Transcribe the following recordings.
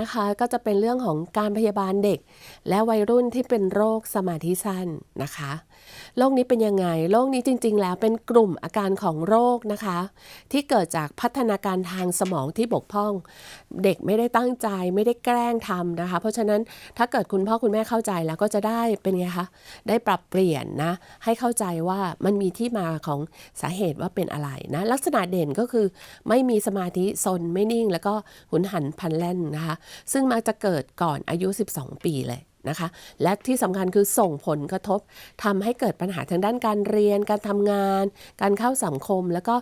นะคะ ก็จะเป็นเรื่องของการพยาบาลเด็ก และวัยรุ่นที่เป็นโรคสมาธิสั้นนะคะ โรคนี้เป็นยังไง โรคนี้จริง ๆ แล้วเป็นกลุ่มอาการของโรคนะคะ ที่เกิดจากพัฒนาการทางสมองที่บกพร่อง เด็กไม่ได้ตั้งใจไม่ได้แกล้งทำนะคะ เพราะฉะนั้นถ้าเกิดคุณพ่อคุณแม่เข้าใจแล้วก็จะได้เป็นไงคะได้ปรับเปลี่ยนนะให้เข้าใจว่ามันมีที่มาของสาเหตุว่าเป็นอะไรนะลักษณะเด่นก็คือไม่มีสมาธิซนไม่นิ่ง แล้วก็หุนหันพันแล่นนะคะ ซึ่งมักจะเกิดก่อนอายุ 12 ปีเลย นะคะ และที่สำคัญคือส่งผลกระทบทำให้เกิดปัญหาทางด้านการเรียน การทำงาน การเข้าสังคม แล้วก็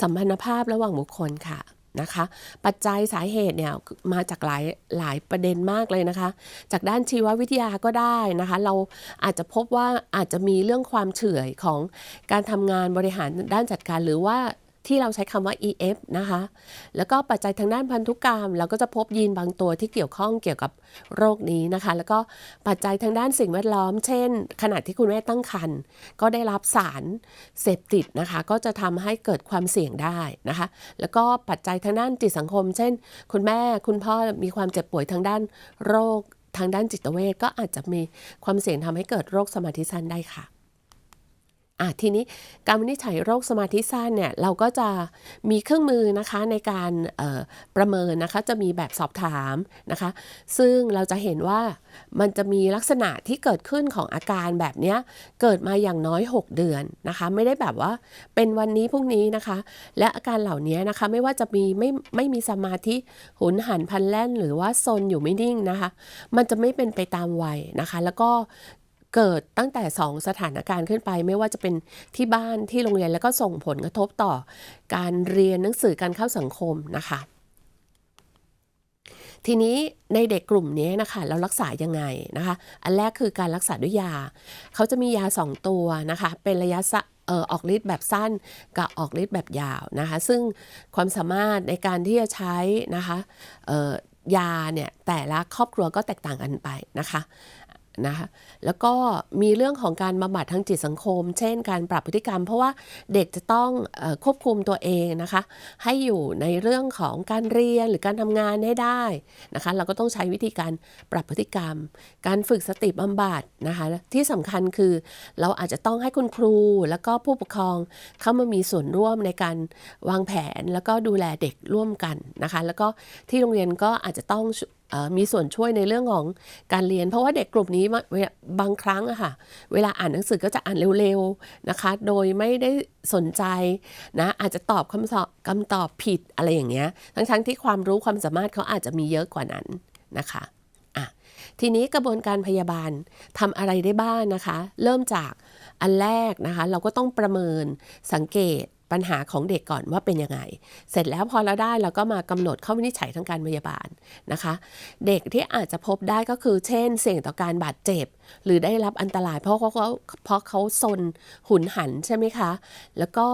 สัมพันธภาพระหว่างบุคคลค่ะนะคะ ปัจจัยสาเหตุเนี่ยมาจากหลายหลายประเด็นมากเลยนะคะ จากด้านชีววิทยาก็ได้นะคะ เราอาจจะพบว่าอาจจะมีเรื่องความเฉื่อยของการทำงานบริหารด้านจัดการหรือว่า ที่เราใช้คำว่า EF นะคะ แล้วก็ปัจจัยทางด้านพันธุกรรม เราก็จะพบยีนบางตัวที่เกี่ยวข้องเกี่ยวกับโรคนี้นะคะ แล้วก็ปัจจัยทางด้านสิ่งแวดล้อม เช่น ขณะที่คุณแม่ตั้งครรภ์ก็ได้รับสารเสพติดนะคะ ก็จะทำให้เกิดความเสี่ยงได้นะคะ แล้วก็ปัจจัยทางด้านจิตสังคม เช่น คุณแม่คุณพ่อมีความเจ็บป่วยทางด้านโรคทางด้านจิตเวชก็อาจจะมีความเสี่ยงทำให้เกิดโรคสมาธิสั้นได้ค่ะ อะทีนี้การวินิจฉัยโรคสมาธิสั้นเนี่ยเราก็จะมีเครื่องมือนะคะในการประเมินนะคะจะมีแบบสอบถามนะคะ ซึ่งเราจะเห็นว่ามันจะมีลักษณะที่เกิดขึ้นของอาการแบบนี้เกิดมาอย่างน้อย 6 เดือนนะคะ ไม่ได้แบบว่าเป็นวันนี้พรุ่งนี้นะคะ และอาการเหล่านี้นะคะไม่ว่าจะมีไม่ไม่มีสมาธิหุนหันพันแล่น หรือว่าซนอยู่ไม่นิ่งนะคะ มันจะไม่เป็นไปตามวัยนะคะ แล้วก็ เกิดตั้งแต่ 2 สถานการณ์ขึ้นไป ไม่ว่าจะเป็นที่บ้านที่โรงเรียนแล้วก็ส่งผลกระทบต่อ การเรียนหนังสือการเข้าสังคมนะคะ ทีนี้ในเด็กกลุ่มนี้นะคะเรารักษายังไงนะคะ อันแรกคือการรักษาด้วยยา เขาจะมียา 2 ตัวนะคะ เป็นระยะอออกฤทธิ์แบบสั้นกับออกฤทธิ์แบบยาวนะคะ ซึ่งความสามารถในการที่จะใช้นะคะยาเนี่ยแต่ละครอบครัวก็แตกต่างกันไปนะคะ นะคะแล้วก็มีเรื่องของการบำบัดทางจิตสังคม เช่น การปรับพฤติกรรม เพราะว่าเด็กจะต้องอควบคุมตัวเองนะคะ ให้อยู่ในเรื่องของการเรียนหรือการทำงานให้ได้นะคะ เราก็ต้องใช้วิธีการปรับพฤติกรรม การฝึกสติบำบัดนะคะ ที่สำคัญคือเราอาจจะต้องให้คุณครู แล้วก็ผู้ปกครองเข้ามามีส่วนร่วมในการวางแผน แล้วก็ดูแลเด็กร่วมกันนะคะ แล้วก็ที่โรงเรียนก็อาจจะต้อง มีส่วนช่วยในเรื่องของการเรียน เพราะว่าเด็กกลุ่มนี้บางครั้งอะค่ะ เวลาอ่านหนังสือก็จะอ่านเร็วๆนะคะ โดยไม่ได้สนใจนะอาจจะตอบคำตอบคำตอบผิดอะไรอย่างเงี้ย ทั้งๆที่ความรู้ความสามารถเขาอาจจะมีเยอะกว่านั้นนะคะอะทีนี้กระบวนการพยาบาลทำอะไรได้บ้างนะคะ เริ่มจากอันแรกนะคะ เราก็ต้องประเมินสังเกต ปัญหาของเด็กก่อนว่าเป็นยังไง เสร็จแล้วพอเราได้เราก็มากำหนดข้อวินิจฉัยทางการพยาบาลนะคะ เด็กที่อาจจะพบได้ก็คือเช่น เสี่ยงต่อการบาดเจ็บ หรือได้รับอันตรายเพราะเขาเพราะเขาซนหุนหันใช่ไหมคะ แล้วก็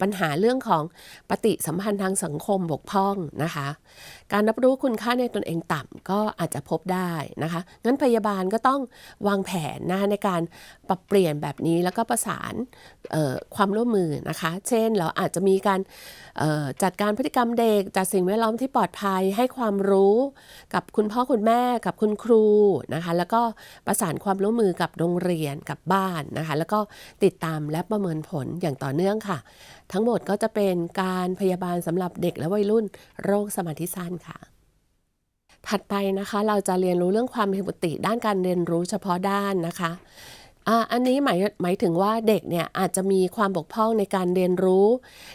ปัญหาเรื่องของปฏิสัมพันธ์ทางสังคมบกพร่องนะคะ การรับรู้คุณค่าในตนเองต่ำก็อาจจะพบได้นะคะ งั้นพยาบาลก็ต้องวางแผนนะคะในการปรับเปลี่ยนแบบนี้แล้วก็ประสานความร่วมมือนะคะ เช่นเราอาจจะมีการจัดการพฤติกรรมเด็กจัดสิ่งแวดล้อมที่ปลอดภัยให้ความรู้กับคุณพ่อคุณแม่กับคุณครูนะคะแล้วก็ประสานความร่วมมือกับโรงเรียนกับบ้านนะคะ แล้วก็ติดตามและประเมินผลอย่างต่อเนื่องค่ะทั้งหมดก็จะเป็นการพยาบาลสำหรับเด็กและวัยรุ่นโรคสมาธิสั้นค่ะ ถัดไปนะคะ เราจะเรียนรู้เรื่องความผิดปกติด้านการเรียนรู้เฉพาะด้านนะคะ อันนี้หมายหมายถึงว่าเด็กเนี่ยอาจจะมีความบกพร่องในการเรียนรู้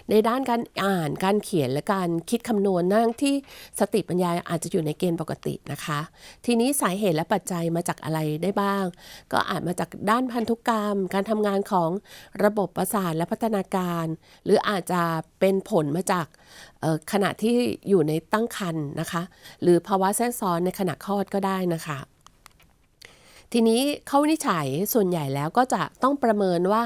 ในด้านการอ่านการเขียนและการคิดคำนวณนั่งที่สติปัญญาอาจจะอยู่ในเกณฑ์ปกตินะคะ ทีนี้สาเหตุและปัจจัยมาจากอะไรได้บ้าง ก็อาจมาจากด้านพันธุกรรม การทำงานของระบบประสาทและพัฒนาการ หรืออาจจะเป็นผลมาจากขณะที่อยู่ในตั้งครรภ์นะคะ หรือภาวะแทรกซ้อนในขณะคลอดก็ได้นะคะ ทีนี้เข้าวินิจฉัยส่วนใหญ่แล้วก็จะต้องประเมินว่า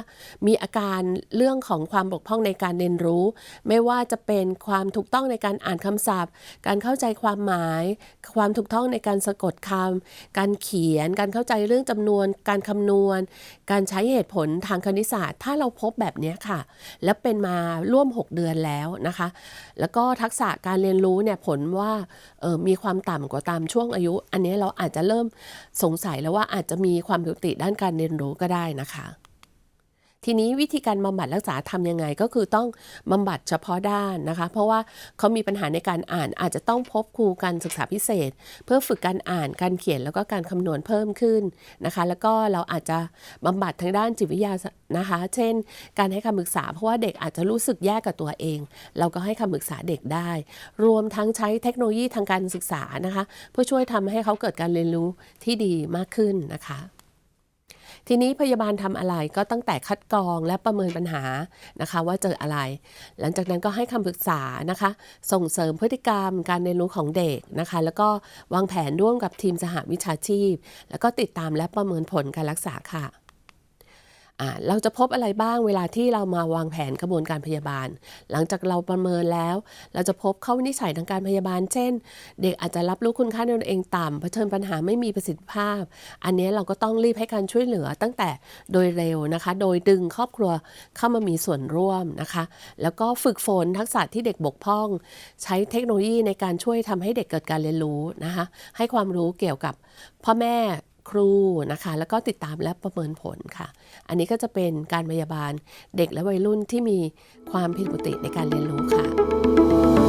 มีอาการเรื่องของความบกพร่องในการเรียนรู้ ไม่ว่าจะเป็นความถูกต้องในการอ่านคำศัพท์ การเข้าใจความหมาย ความถูกต้องในการสะกดคำการเขียน การเข้าใจเรื่องจำนวน การคำนวณ การใช้เหตุผลทางคณิตศาสตร์ ถ้าเราพบแบบนี้ค่ะ แล้วเป็นมาร่วม 6 เดือนแล้วนะคะ แล้วก็ทักษะการเรียนรู้เนี่ยผลว่าออมีความต่ำกว่าตามช่วงอายุ อันนี้เราอาจจะเริ่มสงสัยแล้วว่าอาจจะมีความผิดปกติด้านการเรียนรู้ก็ได้นะคะ ทีนี้วิธีการบำบัดรักษาทำยังไงก็คือต้องบำบัดเฉพาะด้านนะคะ เพราะว่าเขามีปัญหาในการอ่านอาจจะต้องพบครูการศึกษาพิเศษ เพื่อฝึกการอ่านการเขียนแล้วก็การคำนวณเพิ่มขึ้นนะคะ แล้วก็เราอาจจะบำบัดทางด้านจิตวิทยานะคะ เช่น การให้คำปรึกษา เพราะว่าเด็กอาจจะรู้สึกแย่กับตัวเอง เราก็ให้คำปรึกษาเด็กได้ รวมทั้งใช้เทคโนโลยีทางการศึกษานะคะ เพื่อช่วยทำให้เขาเกิดการเรียนรู้ที่ดีมากขึ้นนะคะ ทีนี้พยาบาลทำอะไรก็ตั้งแต่คัดกรองและประเมินปัญหานะคะว่าเจออะไร หลังจากนั้นก็ให้คำปรึกษานะคะ ส่งเสริมพฤติกรรมการเรียนรู้ของเด็กนะคะ แล้วก็วางแผนร่วมกับทีมสหวิชาชีพ แล้วก็ติดตามและประเมินผลการรักษาค่ะ เราจะพบอะไรบ้างเวลาที่เรามาวางแผนกระบวนการพยาบาล หลังจากเราประเมินแล้ว เราจะพบเข้าวินิจฉัยทางการพยาบาล เช่น เด็กอาจจะรับรู้คุณค่าในตนเองต่ำเผชิญปัญหาไม่มีประสิทธิภาพ อันนี้เราก็ต้องรีบให้การช่วยเหลือตั้งแต่โดยเร็วนะคะ โดยดึงครอบครัวเข้ามามีส่วนร่วมนะคะ แล้วก็ฝึกฝนทักษะที่เด็กบกพร่อง ใช้เทคโนโลยีในการช่วยทำให้เด็กเกิดการเรียนรู้นะคะ ให้ความรู้เกี่ยวกับพ่อแม่ ครูนะคะ แล้วก็ติดตามและประเมินผลค่ะ อันนี้ก็จะเป็นการพยาบาลเด็กและวัยรุ่นที่มีความผิดปกติในการเรียนรู้ค่ะ